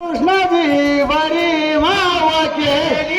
कृष्णाजी बरी मावा केली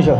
다니셔.